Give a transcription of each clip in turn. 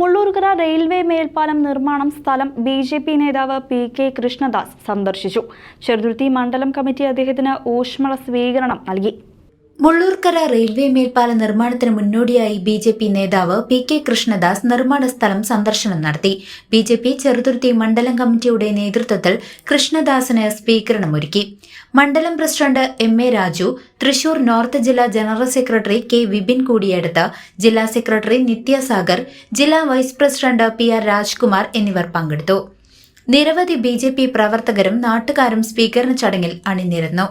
Mullurkara railway മേൽപ്പാലം നിർമ്മാണം സ്ഥലം ബി ജെ പി നേതാവ് പി കെ കൃഷ്ണദാസ് സന്ദർശിച്ചു. ചെറുതുരുത്തി മണ്ഡലം കമ്മിറ്റി അദ്ദേഹത്തിന് ഊഷ്മള സ്വീകരണം നൽകി. മുള്ളൂർക്കര റെയിൽവേ മേൽപ്പാല നിർമ്മാണത്തിന് മുന്നോടിയായി ബി ജെ പി നേതാവ് പി കെ കൃഷ്ണദാസ് നിർമ്മാണ സ്ഥലം സന്ദർശനം നടത്തി. ബി ജെ പി ചെറുതുരുത്തി മണ്ഡലം കമ്മിറ്റിയുടെ നേതൃത്വത്തിൽ കൃഷ്ണദാസിന് സ്വീകരണമൊരുക്കി. മണ്ഡലം president M A Raju Thrissur north ജില്ലാ ജനറൽ സെക്രട്ടറി കെ വിപിൻ കൂടിയെടുത്ത് ജില്ലാ സെക്രട്ടറി നിത്യസാഗർ ജില്ലാ vice president P R Rajkumar എന്നിവർ പങ്കെടുത്തു. നിരവധി ബി ജെ പി പ്രവർത്തകരും നാട്ടുകാരും സ്പീക്കറിന് ചടങ്ങിൽ അണിനിരന്നു.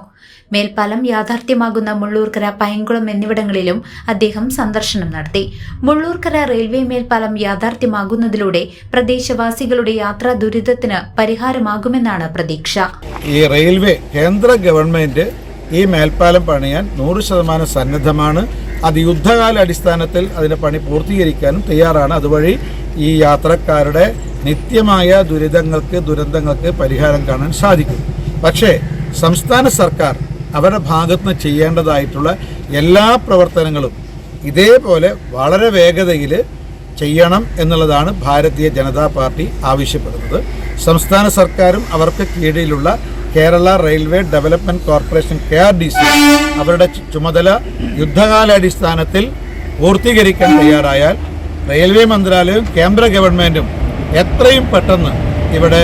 മേൽപ്പാലം യാഥാർത്ഥ്യമാകുന്ന മുള്ളൂർക്കര പയങ്കുളം എന്നിവിടങ്ങളിലും അദ്ദേഹം സന്ദർശനം നടത്തി. മുള്ളൂർക്കര റെയിൽവേ മേൽപ്പാലം യാഥാർത്ഥ്യമാകുന്നതിലൂടെ പ്രദേശവാസികളുടെ യാത്രാ ദുരിതത്തിന് പരിഹാരമാകുമെന്നാണ് പ്രതീക്ഷ. ഈ റെയിൽവേ കേന്ദ്ര ഗവൺമെന്റ് ഈ മേൽപ്പാലം പണിയാൻ നൂറ് ശതമാനം സന്നദ്ധമാണ്. അത് യുദ്ധകാല അടിസ്ഥാനത്തിൽ അതിന്റെ പണി പൂർത്തീകരിക്കാനും തയ്യാറാണ്. അതുവഴി ഈ യാത്രക്കാരുടെ നിത്യമായ ദുരിതങ്ങൾക്ക് ദുരന്തങ്ങൾക്ക് പരിഹാരം കാണാൻ സാധിക്കും. പക്ഷേ സംസ്ഥാന സർക്കാർ അവരുടെ ഭാഗത്തുനിന്ന് ചെയ്യേണ്ടതായിട്ടുള്ള എല്ലാ പ്രവർത്തനങ്ങളും ഇതേപോലെ വളരെ വേഗതയിൽ ചെയ്യണം എന്നുള്ളതാണ് ഭാരതീയ ജനതാ പാർട്ടി ആവശ്യപ്പെടുന്നത്. സംസ്ഥാന സർക്കാരും അവർക്ക് കീഴിലുള്ള Kerala railway development corporation K R D C അവരുടെ ചുമതല യുദ്ധകാലാടിസ്ഥാനത്തിൽ പൂർത്തീകരിക്കാൻ തയ്യാറായാൽ റെയിൽവേ മന്ത്രാലയവും കേന്ദ്ര ഗവൺമെന്റും എത്രയും പെട്ടെന്ന് ഇവിടെ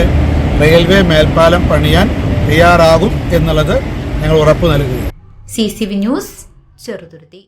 റെയിൽവേ മേൽപ്പാലം പണിയാൻ തയ്യാറാകും എന്നുള്ളത് ഞങ്ങൾ ഉറപ്പു നൽകുകയാണ്. C C V news Cheruthuruthy.